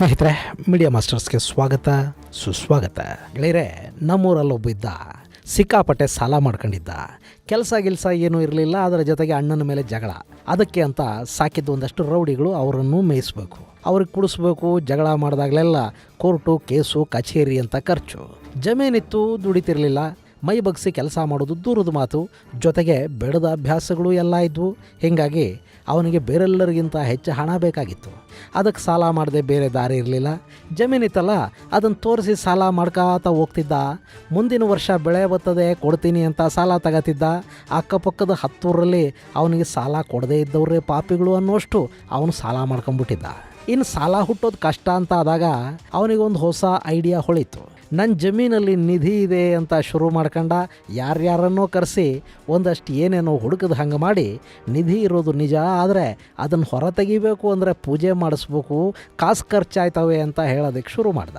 ಸ್ನೇಹಿತರೆ ಮೀಡಿಯಾ ಮಾಸ್ಟರ್ಸ್ಗೆ ಸ್ವಾಗತ, ಸುಸ್ವಾಗತ. ಗೆಳೆಯರೆ ನಮ್ಮೂರಲ್ಲೊಬ್ಬ ಇದ್ದ ಸಿಕ್ಕಾಪಟ್ಟೆ ಸಾಲ ಮಾಡ್ಕೊಂಡಿದ್ದ. ಕೆಲಸ ಗಿಲ್ಸ ಏನೂ ಇರಲಿಲ್ಲ, ಅದರ ಜೊತೆಗೆ ಅಣ್ಣನ ಮೇಲೆ ಜಗಳ. ಅದಕ್ಕೆ ಅಂತ ಸಾಕಿದ್ದು ಒಂದಷ್ಟು ರೌಡಿಗಳು ಅವರನ್ನು ಮೇಯಿಸ್ಬೇಕು. ಅವ್ರಿಗೆ ಕುಡಿಸ್ಬೇಕು, ಜಗಳ ಮಾಡಿದಾಗಲೆಲ್ಲ ಕೋರ್ಟು, ಕೇಸು, ಕಚೇರಿ ಅಂತ ಖರ್ಚು. ಜಮೀನಿತ್ತು ದುಡಿತಿರಲಿಲ್ಲ. ಮೈ ಬಗ್ಸಿ ಕೆಲಸ ಮಾಡೋದು ದೂರದ ಮಾತು. ಜೊತೆಗೆ ಬೆಳೆದ ಅಭ್ಯಾಸಗಳು ಎಲ್ಲ ಇದ್ವು. ಹೀಗಾಗಿ ಅವನಿಗೆ ಬೇರೆಲ್ಲರಿಗಿಂತ ಹೆಚ್ಚು ಹಣ ಬೇಕಾಗಿತ್ತು. ಅದಕ್ಕೆ ಸಾಲ ಮಾಡದೆ ಬೇರೆ ದಾರಿ ಇರಲಿಲ್ಲ. ಜಮೀನಿತ್ತಲ್ಲ, ಅದನ್ನು ತೋರಿಸಿ ಸಾಲ ಮಾಡ್ಕಾತ ಹೋಗ್ತಿದ್ದ. ಮುಂದಿನ ವರ್ಷ ಬೆಳೆ ಬರ್ತದೆ, ಕೊಡ್ತೀನಿ ಅಂತ ಸಾಲ ತಗೋತಿದ್ದ. ಅಕ್ಕಪಕ್ಕದ ಹತ್ತೂರಲ್ಲಿ ಅವನಿಗೆ ಸಾಲ ಕೊಡದೇ ಇದ್ದವರೇ ಪಾಪಿಗಳು ಅನ್ನೋಷ್ಟು ಅವನು ಸಾಲ ಮಾಡ್ಕೊಂಬಿಟ್ಟಿದ್ದ. ಇನ್ನು ಸಾಲ ಹುಟ್ಟೋದು ಕಷ್ಟ ಅಂತ ಆದಾಗ ಅವನಿಗೊಂದು ಹೊಸ ಐಡಿಯಾ ಹೊಳಿತು. ನನ್ನ ಜಮೀನಲ್ಲಿ ನಿಧಿ ಇದೆ ಅಂತ ಶುರು ಮಾಡ್ಕೊಂಡ ಯಾರ್ಯಾರನ್ನೋ ಕರೆಸಿ ಒಂದಷ್ಟು ಏನೇನೋ ಹುಡುಕದ ಹಂಗೆ ಮಾಡಿ ನಿಧಿ ಇರೋದು ನಿಜ, ಆದರೆ ಅದನ್ನು ಹೊರ ತೆಗಿಬೇಕು ಅಂದರೆ ಪೂಜೆ ಮಾಡಿಸ್ಬೇಕು, ಕಾಸು ಖರ್ಚಾಯ್ತವೆ ಅಂತ ಹೇಳೋದಕ್ಕೆ ಶುರು ಮಾಡ್ದ.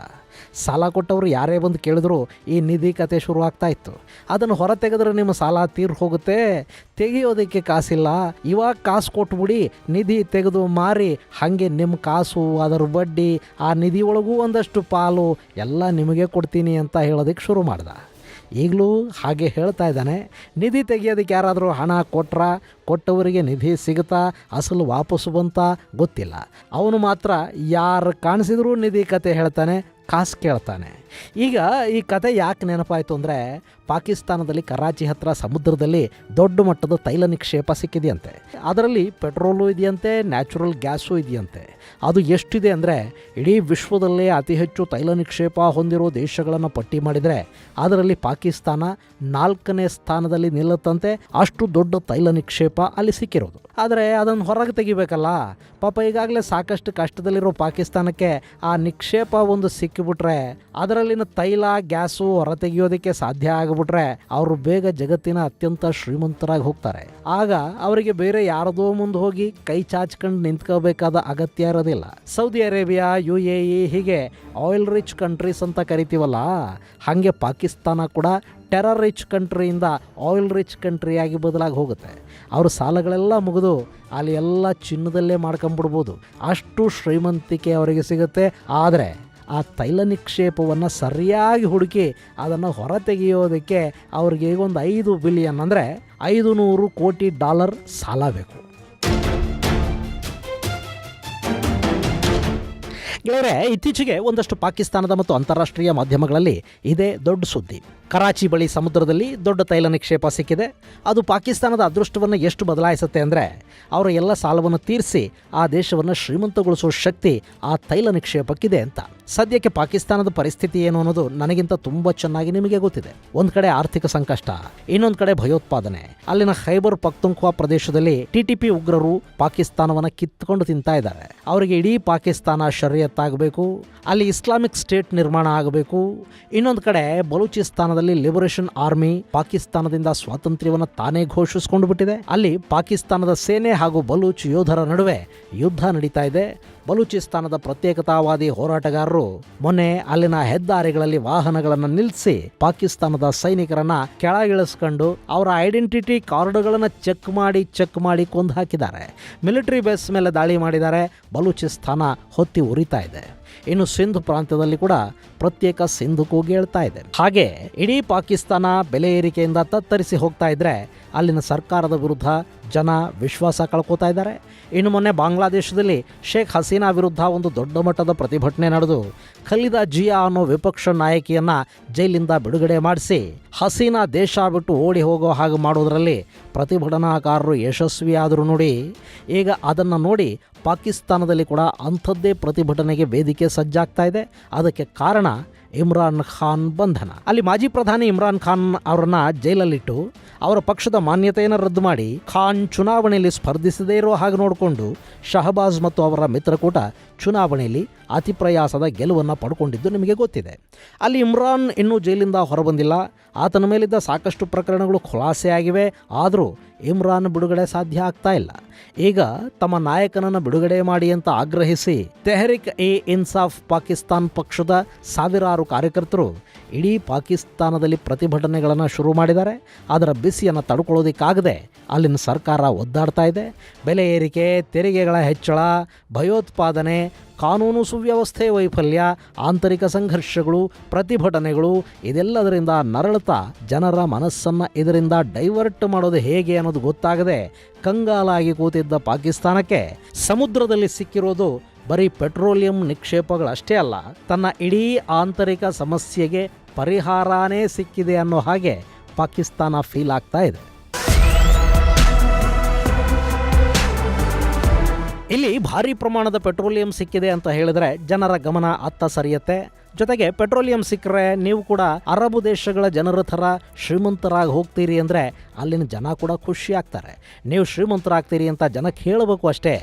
ಸಾಲ ಕೊಟ್ಟವರು ಯಾರೇ ಬಂದು ಕೇಳಿದ್ರು ಈ ನಿಧಿ ಕತೆ ಶುರು ಆಗ್ತಾ ಇತ್ತು. ಅದನ್ನು ಹೊರ ತೆಗೆದ್ರೆ ನಿಮ್ಮ ಸಾಲ ತೀರ್ ಹೋಗುತ್ತೆ. ತೆಗೆಯೋದಕ್ಕೆ ಕಾಸಿಲ್ಲ. ಇವಾಗ ಕಾಸು ಕೊಟ್ಬಿಡಿ, ನಿಧಿ ತೆಗೆದು ಮಾರಿ, ಹಾಗೆ ನಿಮ್ಮ ಕಾಸು, ಅದರ ಬಡ್ಡಿ, ಆ ನಿಧಿ ಒಳಗೂ ಒಂದಷ್ಟು ಪಾಲು ಎಲ್ಲ ನಿಮಗೆ ಕೊಡ್ತೀನಿ ಅಂತ ಹೇಳೋದಕ್ಕೆ ಶುರು ಮಾಡ್ದ. ಈಗಲೂ ಹಾಗೆ ಹೇಳ್ತಾ ಇದ್ದಾನೆ. ನಿಧಿ ತೆಗೆಯೋದಕ್ಕೆ ಯಾರಾದರೂ ಹಣ ಕೊಟ್ರ? ಕೊಟ್ಟವರಿಗೆ ನಿಧಿ ಸಿಗುತ್ತಾ? ಅಸಲು ವಾಪಸ್ಸು ಬಂತ? ಗೊತ್ತಿಲ್ಲ. ಅವನು ಮಾತ್ರ ಯಾರು ಕಾಣಿಸಿದ್ರೂ ನಿಧಿ ಕತೆ ಹೇಳ್ತಾನೆ. ಕಾಸು ಕೇಳ್ತಾನೆ ಈಗ ಈ ಕತೆ ಯಾಕೆ ನೆನಪಾಯಿತು ಅಂದರೆ ಪಾಕಿಸ್ತಾನದಲ್ಲಿ ಕರಾಚಿ ಹತ್ರ ಸಮುದ್ರದಲ್ಲಿ ದೊಡ್ಡ ಮಟ್ಟದ ತೈಲ ನಿಕ್ಷೇಪ ಸಿಕ್ಕಿದೆಯಂತೆ. ಅದರಲ್ಲಿ ಪೆಟ್ರೋಲು ಇದೆಯಂತೆ, ನ್ಯಾಚುರಲ್ ಗ್ಯಾಸು ಇದೆಯಂತೆ. ಅದು ಎಷ್ಟಿದೆ ಅಂದರೆ ಇಡೀ ವಿಶ್ವದಲ್ಲೇ ಅತಿ ಹೆಚ್ಚು ತೈಲ ನಿಕ್ಷೇಪ ಹೊಂದಿರೋ ದೇಶಗಳನ್ನು ಪಟ್ಟಿ ಮಾಡಿದರೆ ಅದರಲ್ಲಿ ಪಾಕಿಸ್ತಾನ ನಾಲ್ಕನೇ ಸ್ಥಾನದಲ್ಲಿ ನಿಲ್ಲುತ್ತಂತೆ, ಅಷ್ಟು ದೊಡ್ಡ ತೈಲ ನಿಕ್ಷೇಪ ಅಲ್ಲಿ ಸಿಕ್ಕಿರೋದು. ಆದರೆ ಅದನ್ನು ಹೊರಗೆ ತೆಗಿಬೇಕಲ್ಲ? ಪಾಪ ಈಗಾಗಲೇ ಸಾಕಷ್ಟು ಕಷ್ಟದಲ್ಲಿರೋ ಪಾಕಿಸ್ತಾನಕ್ಕೆ ಆ ನಿಕ್ಷೇಪ ಒಂದು ಸಿಕ್ಕಿಬಿಟ್ರೆ ಅದರಲ್ಲಿನ ತೈಲ, ಗ್ಯಾಸು ಹೊರ ತೆಗೆಯೋದಕ್ಕೆ ಸಾಧ್ಯ ಆಗಿಬಿಟ್ರೆ ಅವರು ಬೇಗ ಜಗತ್ತಿನ ಅತ್ಯಂತ ಶ್ರೀಮಂತರಾಗಿ ಹೋಗ್ತಾರೆ. ಆಗ ಅವರಿಗೆ ಬೇರೆ ಯಾರದೋ ಮುಂದೆ ಹೋಗಿ ಕೈ ಚಾಚ್ಕೊಂಡು ನಿಂತ್ಕೋಬೇಕಾದ ಅಗತ್ಯ ಇರೋದಿಲ್ಲ. Saudi Arabia U A E ಹೀಗೆ ಆಯಿಲ್ ರಿಚ್ ಕಂಟ್ರೀಸ್ ಅಂತ ಕರಿತೀವಲ್ಲ, ಹಾಗೆ ಪಾಕಿಸ್ತಾನ ಕೂಡ ಟೆರರ್ ರಿಚ್ ಕಂಟ್ರಿಯಿಂದ ಆಯಿಲ್ ರಿಚ್ ಕಂಟ್ರಿಯಾಗಿ ಬದಲಾಗಿ ಹೋಗುತ್ತೆ. ಅವ್ರ ಸಾಲಗಳೆಲ್ಲ ಮುಗಿದು ಅಲ್ಲಿ ಎಲ್ಲ ಚಿನ್ನದಲ್ಲೇ ಮಾಡ್ಕೊಂಬಿಡ್ಬೋದು. ಅಷ್ಟು ಶ್ರೀಮಂತಿಕೆ ಅವರಿಗೆ ಸಿಗುತ್ತೆ. ಆದರೆ ಆ ತೈಲ ನಿಕ್ಷೇಪವನ್ನು ಸರಿಯಾಗಿ ಹುಡುಕಿ ಅದನ್ನು ಹೊರತೆಗೆಯೋದಕ್ಕೆ ಅವ್ರಿಗೆ ಒಂದು ಐದು ಬಿಲಿಯನ್ ಅಂದರೆ ಐದು ನೂರು ಕೋಟಿ ಡಾಲರ್ ಸಾಲ ಬೇಕು. ಗೆಳೆಯರೆ, ಇತ್ತೀಚೆಗೆ ಒಂದಷ್ಟು ಪಾಕಿಸ್ತಾನದ ಮತ್ತು ಅಂತಾರಾಷ್ಟ್ರೀಯ ಮಾಧ್ಯಮಗಳಲ್ಲಿ ಇದೇ ದೊಡ್ಡ ಸುದ್ದಿ. ಕರಾಚಿ ಬಳಿ ಸಮುದ್ರದಲ್ಲಿ ದೊಡ್ಡ ತೈಲ ನಿಕ್ಷೇಪ ಸಿಕ್ಕಿದೆ. ಅದು ಪಾಕಿಸ್ತಾನದ ಅದೃಷ್ಟವನ್ನು ಎಷ್ಟು ಬದಲಾಯಿಸುತ್ತೆ ಅಂದರೆ, ಅವರ ಎಲ್ಲ ಸಾಲವನ್ನು ತೀರಿಸಿ ಆ ದೇಶವನ್ನು ಶ್ರೀಮಂತಗೊಳಿಸುವ ಶಕ್ತಿ ಆ ತೈಲ ನಿಕ್ಷೇಪಕ್ಕಿದೆ ಅಂತ. ಸದ್ಯಕ್ಕೆ ಪಾಕಿಸ್ತಾನದ ಪರಿಸ್ಥಿತಿ ಏನು ಅನ್ನೋದು ನನಗಿಂತ ತುಂಬ ಚೆನ್ನಾಗಿ ನಿಮಗೆ ಗೊತ್ತಿದೆ. ಒಂದು ಕಡೆ ಆರ್ಥಿಕ ಸಂಕಷ್ಟ, ಇನ್ನೊಂದು ಕಡೆ ಭಯೋತ್ಪಾದನೆ. ಅಲ್ಲಿನ ಖೈಬರ್ ಪಕ್ತುಂಖ್ವಾ ಪ್ರದೇಶದಲ್ಲಿ ಟಿಟಿಪಿ ಉಗ್ರರು ಪಾಕಿಸ್ತಾನವನ್ನು ಕಿತ್ಕೊಂಡು ತಿಂತಾ ಇದ್ದಾರೆ. ಅವರಿಗೆ ಇಡೀ ಪಾಕಿಸ್ತಾನ ಶರೀಯತ್ತಾಗಬೇಕು, ಅಲ್ಲಿ ಇಸ್ಲಾಮಿಕ್ ಸ್ಟೇಟ್ ನಿರ್ಮಾಣ ಆಗಬೇಕು, ಇನ್ನೊಂದು ಕಡೆ ಬಲೂಚಿಸ್ತಾನದಲ್ಲಿ ಲಿಬರೇಷನ್ ಆರ್ಮಿ ಪಾಕಿಸ್ತಾನದಿಂದ ಸ್ವಾತಂತ್ರ್ಯವನ್ನು ತಾನೇ ಘೋಷಿಸಿಕೊಂಡು ಬಿಟ್ಟಿದೆ. ಅಲ್ಲಿ ಪಾಕಿಸ್ತಾನದ ಸೇನೆ ಹಾಗೂ ಬಲೂಚ್ ಯೋಧರ ನಡುವೆ ಯುದ್ಧ ನಡೀತಾ ಇದೆ. ಬಲೂಚಿಸ್ತಾನದ ಪ್ರತ್ಯೇಕತಾವಾದಿ ಹೋರಾಟಗಾರರು ಮೊನ್ನೆ ಅಲ್ಲಿನ ಹೆದ್ದಾರಿಗಳಲ್ಲಿ ವಾಹನಗಳನ್ನು ನಿಲ್ಲಿಸಿ ಪಾಕಿಸ್ತಾನದ ಸೈನಿಕರನ್ನ ಕೆಳಗಿಳಿಸ್ಕೊಂಡು ಅವರ ಐಡೆಂಟಿಟಿ ಕಾರ್ಡ್ಗಳನ್ನು ಚೆಕ್ ಮಾಡಿ ಚೆಕ್ ಮಾಡಿ ಕೊಂದು ಹಾಕಿದ್ದಾರೆ. ಮಿಲಿಟರಿ ಬೇಸ್ ಮೇಲೆ ದಾಳಿ ಮಾಡಿದ್ದಾರೆ. ಬಲೂಚಿಸ್ತಾನ ಹೊತ್ತಿ ಉರಿತಾ ಇದೆ. ಇನ್ನು ಸಿಂಧ್ ಪ್ರಾಂತ್ಯದಲ್ಲಿ ಕೂಡ ಪ್ರತ್ಯೇಕ ಸಿಂಧು ಕೂಗಿ ಹೇಳ್ತಾ ಇದೆ. ಹಾಗೆ ಪಾಕಿಸ್ತಾನ ಬೆಲೆ ಏರಿಕೆಯಿಂದ ತತ್ತರಿಸಿ ಹೋಗ್ತಾ ಇದ್ರೆ ಅಲ್ಲಿನ ಸರ್ಕಾರದ ವಿರುದ್ಧ ಜನ ವಿಶ್ವಾಸ ಕಳ್ಕೋತಾ ಇದ್ದಾರೆ. ಇನ್ನು ಮೊನ್ನೆ ಬಾಂಗ್ಲಾದೇಶದಲ್ಲಿ ಶೇಖ್ ಹಸೀನಾ ವಿರುದ್ಧ ಒಂದು ದೊಡ್ಡ ಮಟ್ಟದ ಪ್ರತಿಭಟನೆ ನಡೆದು ಖಲೀದಾ ಜಿಯಾ ಅನ್ನೋ ವಿಪಕ್ಷ ನಾಯಕಿಯನ್ನ ಜೈಲಿಂದ ಬಿಡುಗಡೆ ಮಾಡಿಸಿ ಹಸೀನಾ ದೇಶ ಬಿಟ್ಟು ಓಡಿ ಹೋಗೋ ಹಾಗೆ ಮಾಡೋದರಲ್ಲಿ ಪ್ರತಿಭಟನಾಕಾರರು ಯಶಸ್ವಿಯಾದರೂ ನೋಡಿ. ಈಗ ಅದನ್ನು ನೋಡಿ ಪಾಕಿಸ್ತಾನದಲ್ಲಿ ಕೂಡ ಅಂಥದ್ದೇ ಪ್ರತಿಭಟನೆಗೆ ವೇದಿಕೆ ಸಜ್ಜಾಗ್ತಾ ಇದೆ. ಅದಕ್ಕೆ ಕಾರಣ ಇಮ್ರಾನ್ ಖಾನ್ ಬಂಧನ. ಅಲ್ಲಿ ಮಾಜಿ ಪ್ರಧಾನಿ ಇಮ್ರಾನ್ ಖಾನ್ ಅವರನ್ನ ಜೈಲಲ್ಲಿಟ್ಟು ಅವರ ಪಕ್ಷದ ಮಾನ್ಯತೆಯನ್ನು ರದ್ದು ಮಾಡಿ ಖಾನ್ ಚುನಾವಣೆಯಲ್ಲಿ ಸ್ಪರ್ಧಿಸದೇ ಇರೋ ಹಾಗೆ ನೋಡಿಕೊಂಡು ಶಹಬಾಜ್ ಮತ್ತು ಅವರ ಮಿತ್ರಕೂಟ ಚುನಾವಣೆಯಲ್ಲಿ ಅತಿ ಪ್ರಯಾಸದ ಗೆಲುವನ್ನು ಪಡ್ಕೊಂಡಿದ್ದು ನಿಮಗೆ ಗೊತ್ತಿದೆ. ಅಲ್ಲಿ ಇಮ್ರಾನ್ ಇನ್ನೂ ಜೈಲಿಂದ ಹೊರಬಂದಿಲ್ಲ. ಆತನ ಮೇಲಿದ್ದ ಸಾಕಷ್ಟು ಪ್ರಕರಣಗಳು ಖುಲಾಸೆಯಾಗಿವೆ ಆದರೂ ಇಮ್ರಾನ್ ಬಿಡುಗಡೆ ಸಾಧ್ಯ ಆಗ್ತಾ ಇಲ್ಲ. ಈಗ ತಮ್ಮ ನಾಯಕನನ್ನು ಬಿಡುಗಡೆ ಮಾಡಿ ಅಂತ ಆಗ್ರಹಿಸಿ ತೆಹರಿಕ್ ಎ ಇನ್ಸಾಫ್ ಪಾಕಿಸ್ತಾನ್ ಪಕ್ಷದ ಸಾವಿರಾರು ಕಾರ್ಯಕರ್ತರು ಇಡೀ ಪಾಕಿಸ್ತಾನದಲ್ಲಿ ಪ್ರತಿಭಟನೆಗಳನ್ನು ಶುರು ಮಾಡಿದ್ದಾರೆ. ಅದರ ಬಿಸಿಯನ್ನು ತಡ್ಕೊಳ್ಳೋದಕ್ಕಾಗದೆ ಅಲ್ಲಿನ ಸರ್ಕಾರ ಒದ್ದಾಡ್ತಾ ಇದೆ. ಬೆಲೆ ಏರಿಕೆ, ತೆರಿಗೆಗಳ ಹೆಚ್ಚಳ, ಭಯೋತ್ಪಾದನೆ ಕಾನೂನು ಸುವ್ಯವಸ್ಥೆ ವೈಫಲ್ಯ, ಆಂತರಿಕ ಸಂಘರ್ಷಗಳು, ಪ್ರತಿಭಟನೆಗಳು, ಇದೆಲ್ಲದರಿಂದ ನರಳುತ್ತಾ ಜನರ ಮನಸ್ಸನ್ನು ಇದರಿಂದ ಡೈವರ್ಟ್ ಮಾಡೋದು ಹೇಗೆ ಅನ್ನೋದು ಗೊತ್ತಾಗದೆ ಕಂಗಾಲಾಗಿ ಕೂತಿದ್ದ ಪಾಕಿಸ್ತಾನಕ್ಕೆ ಸಮುದ್ರದಲ್ಲಿ ಸಿಕ್ಕಿರೋದು ಬರೀ ಪೆಟ್ರೋಲಿಯಂ ನಿಕ್ಷೇಪಗಳಷ್ಟೇ ಅಲ್ಲ, ತನ್ನ ಇಡೀ ಆಂತರಿಕ ಸಮಸ್ಯೆಗೆ ಪರಿಹಾರನೇ ಸಿಕ್ಕಿದೆ ಅನ್ನೋ ಹಾಗೆ ಪಾಕಿಸ್ತಾನ ಫೀಲ್ ಆಗ್ತಾ ಇದೆ. ಇಲ್ಲಿ ಭಾರಿ ಪ್ರಮಾಣದ ಪೆಟ್ರೋಲಿಯಂ ಸಿಕ್ಕಿದೆ ಅಂತ ಹೇಳಿದ್ರೆ ಜನರ ಗಮನ ಅತ್ತ ಸರಿಯತ್ತೆ. ಜೊತೆಗೆ ಪೆಟ್ರೋಲಿಯಂ ಸಿಕ್ಕರೆ ನೀವು ಕೂಡ ಅರಬ್ ದೇಶಗಳ ಜನರ ಥರ ಶ್ರೀಮಂತರಾಗಿ ಹೋಗ್ತೀರಿ ಅಂದರೆ ಅಲ್ಲಿನ ಜನ ಕೂಡ ಖುಷಿ ಆಗ್ತಾರೆ. ನೀವು ಶ್ರೀಮಂತರಾಗ್ತೀರಿ ಅಂತ ಜನಕ್ಕೆ ಹೇಳಬೇಕು ಅಷ್ಟೇ.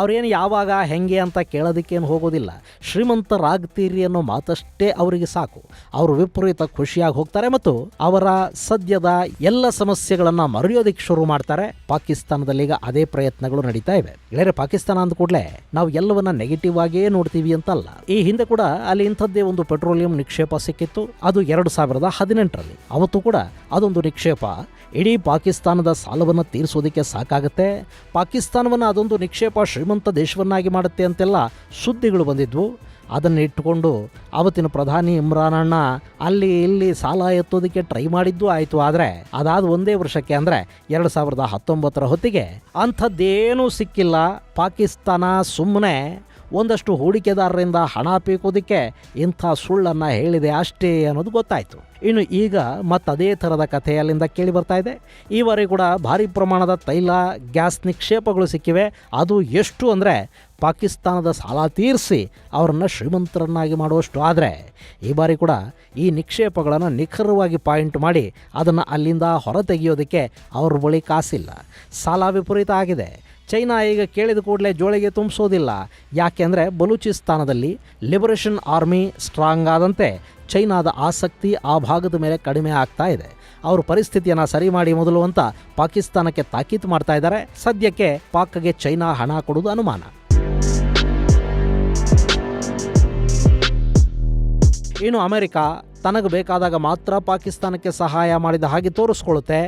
ಅವ್ರೇನು ಯಾವಾಗ, ಹೆಂಗೆ ಅಂತ ಕೇಳೋದಕ್ಕೇನು ಹೋಗೋದಿಲ್ಲ. ಶ್ರೀಮಂತರಾಗ್ತೀರಿ ಅನ್ನೋ ಮಾತಷ್ಟೇ ಅವರಿಗೆ ಸಾಕು. ಅವರು ವಿಪರೀತ ಖುಷಿಯಾಗಿ ಹೋಗ್ತಾರೆ ಮತ್ತು ಅವರ ಸದ್ಯದ ಎಲ್ಲ ಸಮಸ್ಯೆಗಳನ್ನು ಮರೆಯೋದಕ್ಕೆ ಶುರು ಮಾಡ್ತಾರೆ. ಪಾಕಿಸ್ತಾನದಲ್ಲಿ ಈಗ ಅದೇ ಪ್ರಯತ್ನಗಳು ನಡೀತಾ ಇವೆ. ಗೆಳೆಯರೆ ಪಾಕಿಸ್ತಾನ ಅಂದ ಕೂಡಲೇ ನಾವು ಎಲ್ಲವನ್ನ ನೆಗೆಟಿವ್ ಆಗಿಯೇ ನೋಡ್ತೀವಿ ಅಂತಲ್ಲ. ಈ ಹಿಂದೆ ಕೂಡ ಅಲ್ಲಿ ಇಂಥದ್ದೇ ಒಂದು ಪೆಟ್ರೋಲಿಯಂ ನಿಕ್ಷೇಪ ಸಿಕ್ಕಿತ್ತು. ಅದು ಎರಡು ಸಾವಿರದ ಹದಿನೆಂಟರಲ್ಲಿ. ಅವತ್ತು ಕೂಡ ಅದೊಂದು ನಿಕ್ಷೇಪ. ಇಡೀ ಪಾಕಿಸ್ತಾನದ ಸಾಲವನ್ನು ತೀರಿಸೋದಕ್ಕೆ ಸಾಕಾಗುತ್ತೆ. ಪಾಕಿಸ್ತಾನವನ್ನು ಅದೊಂದು ನಿಕ್ಷೇಪ ಶ್ರೀಮಂತ ದೇಶವನ್ನಾಗಿ ಮಾಡುತ್ತೆ ಅಂತೆಲ್ಲ ಸುದ್ದಿಗಳು ಬಂದಿದ್ವು. ಅದನ್ನು ಇಟ್ಟುಕೊಂಡು ಅವತ್ತಿನ ಪ್ರಧಾನಿ ಇಮ್ರಾನ್ ಅಣ್ಣ ಅಲ್ಲಿ ಇಲ್ಲಿ ಸಾಲ ಎತ್ತೋದಕ್ಕೆ ಟ್ರೈ ಮಾಡಿದ್ದು ಆಯಿತು. ಆದರೆ ಅದಾದ ಒಂದೇ ವರ್ಷಕ್ಕೆ ಅಂದರೆ ಎರಡು ಸಾವಿರದ ಹತ್ತೊಂಬತ್ತರ ಹೊತ್ತಿಗೆ ಅಂಥದ್ದೇನೂ ಸಿಕ್ಕಿಲ್ಲ. ಪಾಕಿಸ್ತಾನ ಸುಮ್ಮನೆ ಒಂದಷ್ಟು ಹೂಡಿಕೆದಾರರಿಂದ ಹಣ ಪೀಕೋದಕ್ಕೆ ಇಂಥ ಸುಳ್ಳನ್ನು ಹೇಳಿದೆ ಅಷ್ಟೇ ಅನ್ನೋದು ಗೊತ್ತಾಯಿತು. ಇನ್ನು ಈಗ ಮತ್ತದೇ ಥರದ ಕಥೆ ಅಲ್ಲಿಂದ ಕೇಳಿ ಬರ್ತಾ ಇದೆ. ಈವರೆಗೆ ಕೂಡ ಭಾರಿ ಪ್ರಮಾಣದ ತೈಲ, ಗ್ಯಾಸ್ ನಿಕ್ಷೇಪಗಳು ಸಿಕ್ಕಿವೆ. ಅದು ಎಷ್ಟು ಅಂದರೆ ಪಾಕಿಸ್ತಾನದ ಸಾಲ ತೀರಿಸಿ ಅವರನ್ನು ಶ್ರೀಮಂತರನ್ನಾಗಿ ಮಾಡುವಷ್ಟು. ಆದರೆ ಈ ಬಾರಿ ಕೂಡ ಈ ನಿಕ್ಷೇಪಗಳನ್ನು ನಿಖರವಾಗಿ ಪಾಯಿಂಟ್ ಮಾಡಿ ಅದನ್ನು ಅಲ್ಲಿಂದ ಹೊರತೆಗೆಯೋದಕ್ಕೆ ಅವ್ರ ಬಳಿ ಕಾಸಿಲ್ಲ. ಸಾಲ ವಿಪರೀತ ಆಗಿದೆ. ಚೈನಾ ಈಗ ಕೇಳಿದ ಕೂಡಲೇ ಜೋಳಿಗೆ ತುಂಬಿಸೋದಿಲ್ಲ. ಯಾಕೆಂದರೆ ಬಲೂಚಿಸ್ತಾನದಲ್ಲಿ ಲಿಬರೇಷನ್ ಆರ್ಮಿ ಸ್ಟ್ರಾಂಗ್ ಆದಂತೆ ಚೈನಾದ ಆಸಕ್ತಿ ಆ ಭಾಗದ ಮೇಲೆ ಕಡಿಮೆ ಆಗ್ತಾ ಇದೆ. ಅವರು ಪರಿಸ್ಥಿತಿಯನ್ನು ಸರಿ ಮಾಡಿ ಮೊದಲು ಅಂತ ಪಾಕಿಸ್ತಾನಕ್ಕೆ ತಾಕೀತು ಮಾಡ್ತಾ ಇದ್ದಾರೆ. ಸದ್ಯಕ್ಕೆ ಪಾಕ್ಗೆ ಚೈನಾ ಹಣ ಕೊಡುವುದು ಅನುಮಾನ. ಇನ್ನು ಅಮೆರಿಕ ತನಗೆ ಬೇಕಾದಾಗ ಮಾತ್ರ ಪಾಕಿಸ್ತಾನಕ್ಕೆ ಸಹಾಯ ಮಾಡಿದ ಹಾಗೆ ತೋರಿಸ್ಕೊಳ್ಳುತ್ತೆ.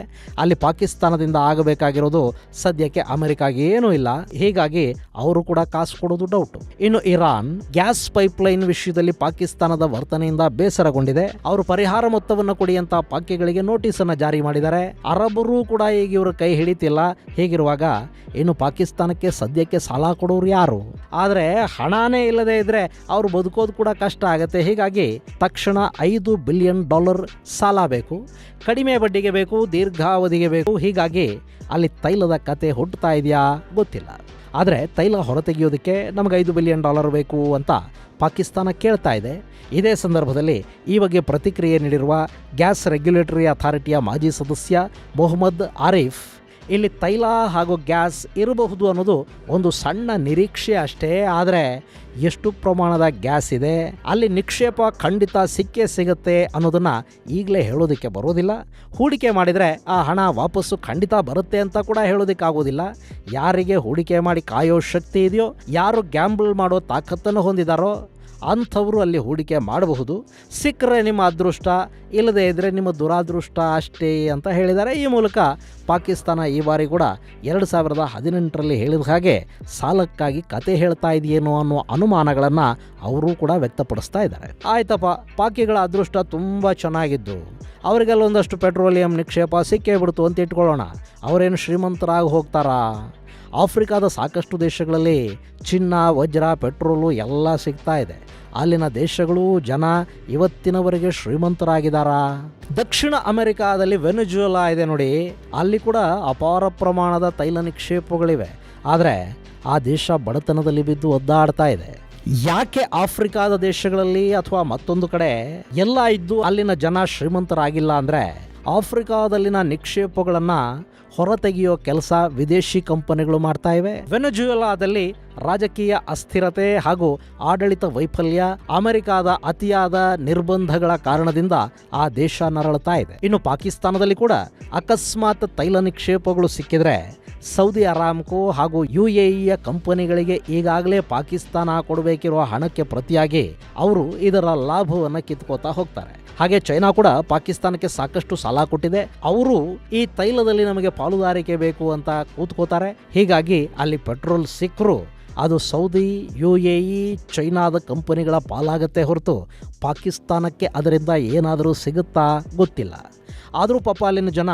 ಅಲ್ಲಿ ಪಾಕಿಸ್ತಾನದಿಂದ ಆಗಬೇಕಾಗಿರೋದು ಸದ್ಯಕ್ಕೆ ಅಮೆರಿಕಾಗೆ ಏನೂ ಇಲ್ಲ. ಹೀಗಾಗಿ ಅವರು ಕೂಡ ಕಾಸು ಕೊಡೋದು ಡೌಟ್ ಇನ್ನು ಇರಾನ್, ಗ್ಯಾಸ್ ಪೈಪ್ಲೈನ್ ವಿಷಯದಲ್ಲಿ ಪಾಕಿಸ್ತಾನದ ವರ್ತನೆಯಿಂದ ಬೇಸರಗೊಂಡಿದೆ. ಅವರು ಪರಿಹಾರ ಮೊತ್ತವನ್ನು ಕೊಡಿಯಂತ ಪಾಕಿಗಳಿಗೆ ನೋಟಿಸ್ ಅನ್ನು ಜಾರಿ ಮಾಡಿದ್ದಾರೆ. ಅರಬರು ಕೂಡ ಈಗ ಇವರು ಕೈ ಹಿಡಿತಿಲ್ಲ, ಹೀಗಿರುವಾಗ ಇನ್ನು ಪಾಕಿಸ್ತಾನಕ್ಕೆ ಸದ್ಯಕ್ಕೆ ಸಾಲ ಕೊಡೋರು ಯಾರು? ಆದರೆ ಹಣನೇ ಇಲ್ಲದೆ ಇದ್ರೆ ಅವರು ಬದುಕೋದು ಕೂಡ ಕಷ್ಟ ಆಗುತ್ತೆ. ಹೀಗಾಗಿ ತಕ್ಷಣ ಐದು ಬಿಲಿಯನ್ ಡಾಲರ್ ಸಾಲ ಬೇಕು, ಕಡಿಮೆ ಬಡ್ಡಿಗೆ ಬೇಕು, ದೀರ್ಘಾವಧಿಗೆ ಬೇಕು. ಹೀಗಾಗಿ ಅಲ್ಲಿ ತೈಲದ ಕತೆ ಹುಟ್ಟುತ್ತಾ ಇದೆಯಾ ಗೊತ್ತಿಲ್ಲ. ಆದರೆ ತೈಲ ಹೊರತೆಗೆಯೋದಕ್ಕೆ ನಮಗೆ ಐದು ಬಿಲಿಯನ್ ಡಾಲರ್ ಬೇಕು ಅಂತ ಪಾಕಿಸ್ತಾನ ಕೇಳ್ತಾ ಇದೆ. ಇದೇ ಸಂದರ್ಭದಲ್ಲಿ ಈ ಬಗ್ಗೆ ಪ್ರತಿಕ್ರಿಯೆ ನೀಡಿರುವ ಗ್ಯಾಸ್ ರೆಗ್ಯುಲೇಟರಿ ಅಥಾರಿಟಿಯ ಮಾಜಿ ಸದಸ್ಯ ಮೊಹಮ್ಮದ್ ಆರಿಫ್. ಇಲ್ಲಿ ತೈಲ ಹಾಗೂ ಗ್ಯಾಸ್ ಇರಬಹುದು ಅನ್ನೋದು ಒಂದು ಸಣ್ಣ ನಿರೀಕ್ಷೆ ಅಷ್ಟೇ. ಆದರೆ ಎಷ್ಟು ಪ್ರಮಾಣದ ಗ್ಯಾಸ್ ಇದೆ, ಅಲ್ಲಿ ನಿಕ್ಷೇಪ ಖಂಡಿತ ಸಿಕ್ಕೇ ಸಿಗುತ್ತೆ ಅನ್ನೋದನ್ನು ಈಗಲೇ ಹೇಳೋದಕ್ಕೆ ಬರೋದಿಲ್ಲ. ಹೂಡಿಕೆ ಮಾಡಿದರೆ ಆ ಹಣ ವಾಪಸ್ಸು ಖಂಡಿತ ಬರುತ್ತೆ ಅಂತ ಕೂಡ ಹೇಳೋದಕ್ಕಾಗೋದಿಲ್ಲ. ಯಾರಿಗೆ ಹೂಡಿಕೆ ಮಾಡಿ ಕಾಯೋ ಶಕ್ತಿ ಇದೆಯೋ, ಯಾರು ಗ್ಯಾಂಬಲ್ ಮಾಡೋ ತಾಕತ್ತನ್ನು ಹೊಂದಿದಾರೋ ಅಂಥವರು ಅಲ್ಲಿ ಹೂಡಿಕೆ ಮಾಡಬಹುದು. ಸಿಕ್ಕರೆ ನಿಮ್ಮ ಅದೃಷ್ಟ, ಇಲ್ಲದೇ ಇದ್ದರೆ ನಿಮ್ಮ ದುರಾದೃಷ್ಟ ಅಷ್ಟೇ ಅಂತ ಹೇಳಿದ್ದಾರೆ. ಈ ಮೂಲಕ ಪಾಕಿಸ್ತಾನ ಈ ಬಾರಿ ಕೂಡ ಎರಡು ಸಾವಿರದ ಹದಿನೆಂಟರಲ್ಲಿ ಹೇಳಿದ ಹಾಗೆ ಸಾಲಕ್ಕಾಗಿ ಕತೆ ಹೇಳ್ತಾ ಇದೆಯೇನೋ ಅನ್ನೋ ಅನುಮಾನಗಳನ್ನು ಅವರು ಕೂಡ ವ್ಯಕ್ತಪಡಿಸ್ತಾ ಇದ್ದಾರೆ. ಆಯ್ತಪ್ಪ, ಪಾಕಿಗಳ ಅದೃಷ್ಟ ತುಂಬ ಚೆನ್ನಾಗಿದ್ದು. ಅವರಿಗೆಲ್ಲ ಒಂದಷ್ಟು ಪೆಟ್ರೋಲಿಯಂ ನಿಕ್ಷೇಪ ಸಿಕ್ಕೇ ಬಿಡ್ತು ಅಂತ ಇಟ್ಕೊಳ್ಳೋಣ. ಅವರೇನು ಶ್ರೀಮಂತರಾಗಿ ಹೋಗ್ತಾರಾ? ಆಫ್ರಿಕಾದ ಸಾಕಷ್ಟು ದೇಶಗಳಲ್ಲಿ ಚಿನ್ನ, ವಜ್ರ, ಪೆಟ್ರೋಲು ಎಲ್ಲ ಸಿಗ್ತಾ ಇದೆ. ಅಲ್ಲಿನ ದೇಶಗಳು ಜನ ಇವತ್ತಿನವರೆಗೆ ಶ್ರೀಮಂತರಾಗಿದ್ದಾರಾ? ದಕ್ಷಿಣ ಅಮೆರಿಕಾದಲ್ಲಿ ವೆನೆಜುವೆಲಾ ಇದೆ ನೋಡಿ. ಅಲ್ಲಿ ಕೂಡ ಅಪಾರ ಪ್ರಮಾಣದ ತೈಲ ನಿಕ್ಷೇಪಗಳಿವೆ. ಆದರೆ ಆ ದೇಶ ಬಡತನದಲ್ಲಿ ಬಿದ್ದು ಒದ್ದಾಡ್ತಾ ಇದೆ. ಯಾಕೆ ಆಫ್ರಿಕಾದ ದೇಶಗಳಲ್ಲಿ ಅಥವಾ ಮತ್ತೊಂದು ಕಡೆ ಎಲ್ಲ ಇದ್ದು ಅಲ್ಲಿನ ಜನ ಶ್ರೀಮಂತರಾಗಿಲ್ಲ ಅಂದರೆ ಆಫ್ರಿಕಾದಲ್ಲಿನ ನಿಕ್ಷೇಪಗಳನ್ನು ಹೊರತೆಗೆಯೋ ಕೆಲಸ ವಿದೇಶಿ ಕಂಪನಿಗಳು ಮಾಡ್ತಾ ಇವೆ? ರಾಜಕೀಯ ಅಸ್ಥಿರತೆ ಹಾಗೂ ಆಡಳಿತ ವೈಫಲ್ಯ ಅಮೆರಿಕಾದ ಅತಿಯಾದ ನಿರ್ಬಂಧಗಳ ಕಾರಣದಿಂದ ಆ ದೇಶ ನರಳುತ್ತಾ ಇದೆ. ಇನ್ನು ಪಾಕಿಸ್ತಾನದಲ್ಲಿ ಕೂಡ ಅಕಸ್ಮಾತ್ ತೈಲ ನಿಕ್ಷೇಪಗಳು ಸಿಕ್ಕಿದ್ರೆ ಸೌದಿ ಅರಾಮ್ಕೋ ಹಾಗೂ ಯು ಎ ಇಯ ಕಂಪನಿಗಳಿಗೆ ಈಗಾಗಲೇ ಪಾಕಿಸ್ತಾನ ಕೊಡಬೇಕಿರುವ ಹಣಕ್ಕೆ ಪ್ರತಿಯಾಗಿ ಅವರು ಇದರ ಲಾಭವನ್ನು ಕಿತ್ಕೋತಾ ಹೋಗ್ತಾರೆ. ಹಾಗೆ ಚೈನಾ ಕೂಡ ಪಾಕಿಸ್ತಾನಕ್ಕೆ ಸಾಕಷ್ಟು ಸಾಲ ಕೊಟ್ಟಿದೆ. ಅವರು ಈ ತೈಲದಲ್ಲಿ ನಮಗೆ ಪಾಲುದಾರಿಕೆ ಬೇಕು ಅಂತ ಕೂತ್ಕೋತಾರೆ. ಹೀಗಾಗಿ ಅಲ್ಲಿ ಪೆಟ್ರೋಲ್ ಸಿಕ್ಕರು ಅದು ಸೌದಿ ಯು ಎ ಇ ಚೈನಾದ ಕಂಪನಿಗಳ ಪಾಲಾಗತ್ತೆ ಹೊರತು ಪಾಕಿಸ್ತಾನಕ್ಕೆ ಅದರಿಂದ ಏನಾದರೂ ಸಿಗುತ್ತಾ ಗೊತ್ತಿಲ್ಲ. ಆದರೂ ಪಾಪ ಅಲ್ಲಿನ ಜನ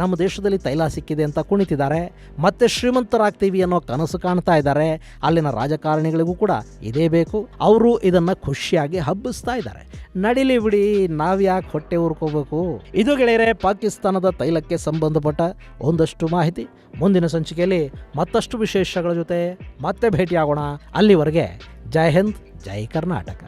ನಮ್ಮ ದೇಶದಲ್ಲಿ ತೈಲ ಸಿಕ್ಕಿದೆ ಅಂತ ಕುಣಿತಿದ್ದಾರೆ, ಮತ್ತೆ ಶ್ರೀಮಂತರಾಗ್ತೀವಿ ಅನ್ನೋ ಕನಸು ಕಾಣ್ತಾ ಇದ್ದಾರೆ. ಅಲ್ಲಿನ ರಾಜಕಾರಣಿಗಳಿಗೂ ಕೂಡ ಇದೇ ಬೇಕು. ಅವರು ಇದನ್ನು ಖುಷಿಯಾಗಿ ಹಬ್ಬಿಸ್ತಾ ಇದ್ದಾರೆ. ನಡಿಲಿ ಬಿಡಿ, ನಾವ್ಯಾಕೆ ಹೊಟ್ಟೆ ಊರ್ಕೋಬೇಕು ಇದು ಗೆಳೆಯರೆ, ಪಾಕಿಸ್ತಾನದ ತೈಲಕ್ಕೆ ಸಂಬಂಧಪಟ್ಟ ಒಂದಷ್ಟು ಮಾಹಿತಿ. ಮುಂದಿನ ಸಂಚಿಕೆಯಲ್ಲಿ ಮತ್ತಷ್ಟು ವಿಶೇಷಗಳ ಜೊತೆ ಮತ್ತೆ ಭೇಟಿಯಾಗೋಣ. ಅಲ್ಲಿವರೆಗೆ ಜೈ ಹಿಂದ್, ಜೈ ಕರ್ನಾಟಕ.